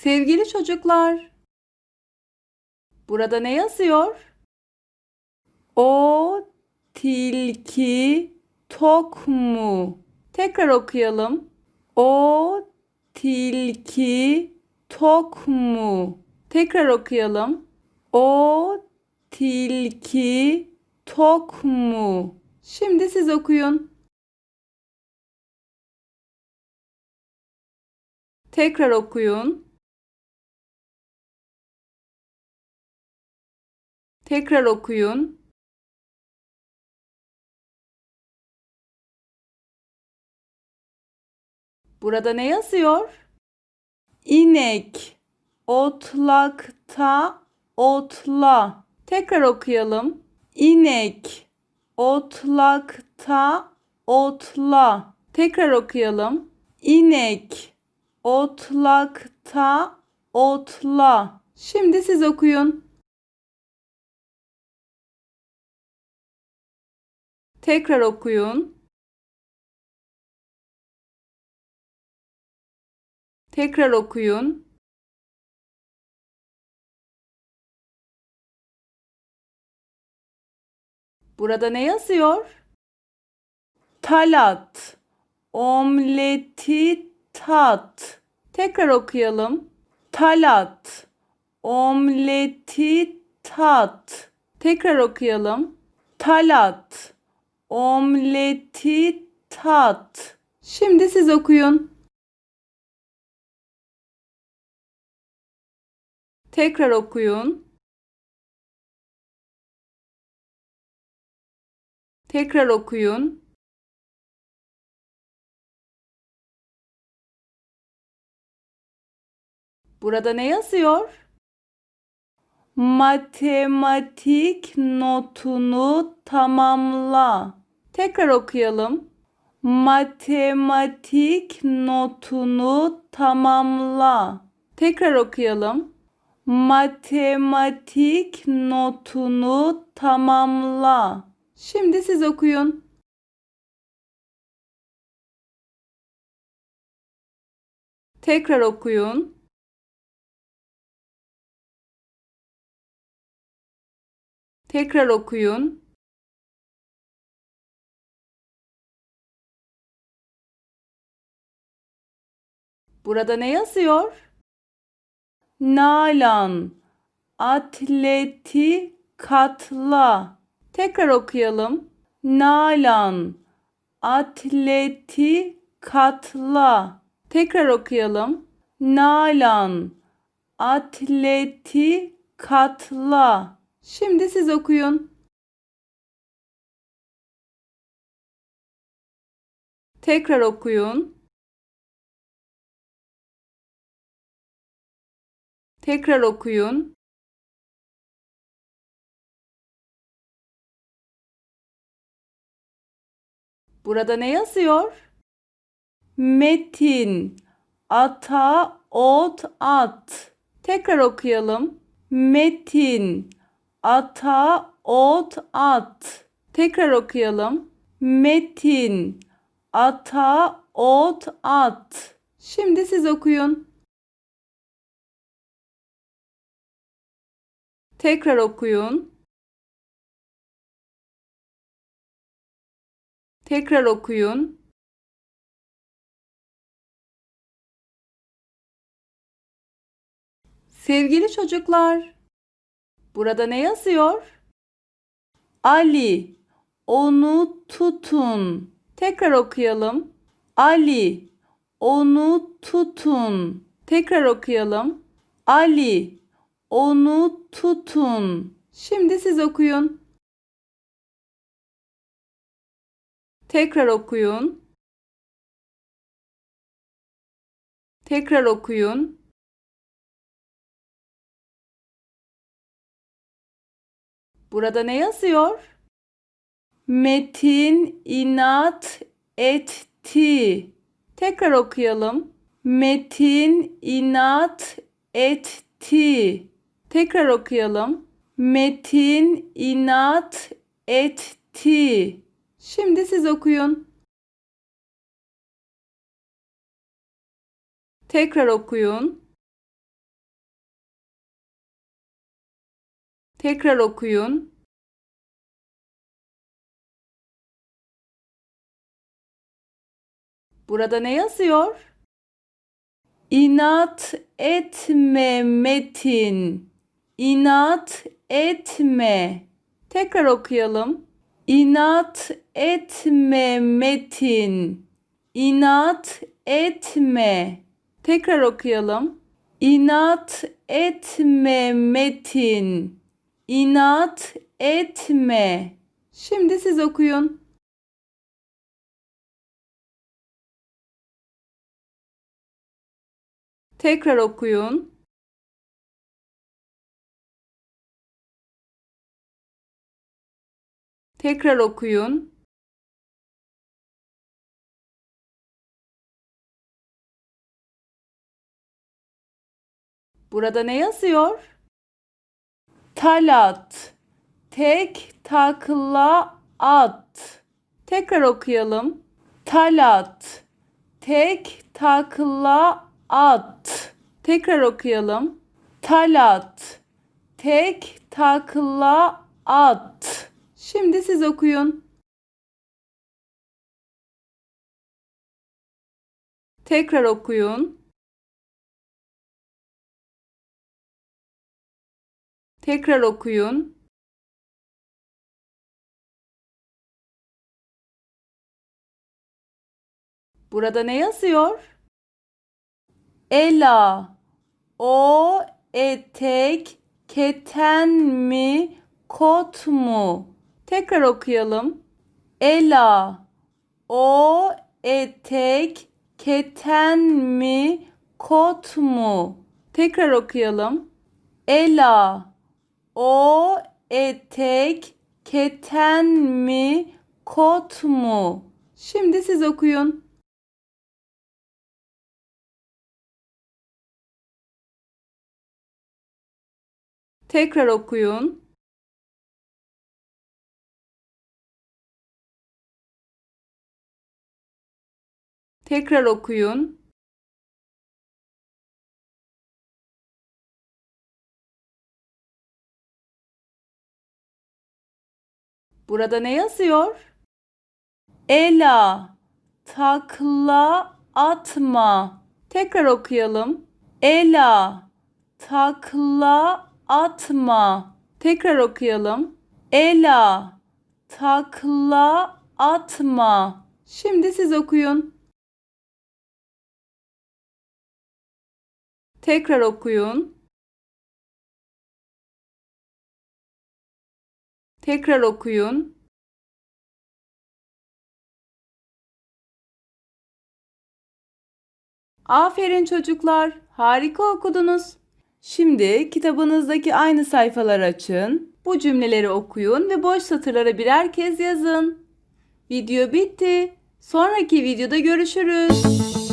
Sevgili çocuklar, burada ne yazıyor? O tilki tok mu? Tekrar okuyalım. O tilki tok mu? Tekrar okuyalım. O tilki tok mu? Şimdi siz okuyun. Tekrar okuyun. Tekrar okuyun. Burada ne yazıyor? İnek otlakta otla. Tekrar okuyalım. İnek otlakta otla. Tekrar okuyalım. İnek otlakta otla. Şimdi siz okuyun. Tekrar okuyun. Tekrar okuyun. Burada ne yazıyor? Talat. Omleti tat. Tekrar okuyalım. Talat. Omleti tat. Tekrar okuyalım. Talat. Omleti tat. Şimdi siz okuyun. Tekrar okuyun. Tekrar okuyun. Burada ne yazıyor? Matematik notunu tamamla. Tekrar okuyalım. Matematik notunu tamamla. Tekrar okuyalım. Matematik notunu tamamla. Şimdi siz okuyun. Tekrar okuyun. Tekrar okuyun. Burada ne yazıyor? Nalan atleti katla. Tekrar okuyalım. Nalan atleti katla. Tekrar okuyalım. Nalan atleti katla. Şimdi siz okuyun. Tekrar okuyun. Tekrar okuyun. Burada ne yazıyor? Metin ata ot at. Tekrar okuyalım. Metin ata ot at. Tekrar okuyalım. Metin ata ot at. Şimdi siz okuyun. Tekrar okuyun. Tekrar okuyun. Sevgili çocuklar, burada ne yazıyor? Ali, onu tutun. Tekrar okuyalım. Ali, onu tutun. Tekrar okuyalım. Ali, onu tutun. Şimdi siz okuyun. Tekrar okuyun. Tekrar okuyun. Burada ne yazıyor? Metin inat etti. Tekrar okuyalım. Metin inat etti. Tekrar okuyalım. Metin inat etti. Şimdi siz okuyun. Tekrar okuyun. Tekrar okuyun. Burada ne yazıyor? İnat etme Metin. İnat etme. Tekrar okuyalım. İnat etme Metin. İnat etme. Tekrar okuyalım. İnat etme Metin. İnat etme. Şimdi siz okuyun. Tekrar okuyun. Tekrar okuyun. Burada ne yazıyor? Talat. Tek takla at. Tekrar okuyalım. Talat. Tek takla at. Tekrar okuyalım. Talat. Tek takla at. Şimdi siz okuyun. Tekrar okuyun. Tekrar okuyun. Burada ne yazıyor? Ela o etek keten mi kot mu? Tekrar okuyalım. Ela o etek keten mi kot mu? Tekrar okuyalım. Ela o etek keten mi kot mu? Şimdi siz okuyun. Tekrar okuyun. Tekrar okuyun. Burada ne yazıyor? Ela takla atma. Tekrar okuyalım. Ela takla atma. Tekrar okuyalım. Ela takla atma. Şimdi siz okuyun. Tekrar okuyun. Tekrar okuyun. Aferin çocuklar. Harika okudunuz. Şimdi kitabınızdaki aynı sayfaları açın. Bu cümleleri okuyun ve boş satırlara birer kez yazın. Video bitti. Sonraki videoda görüşürüz.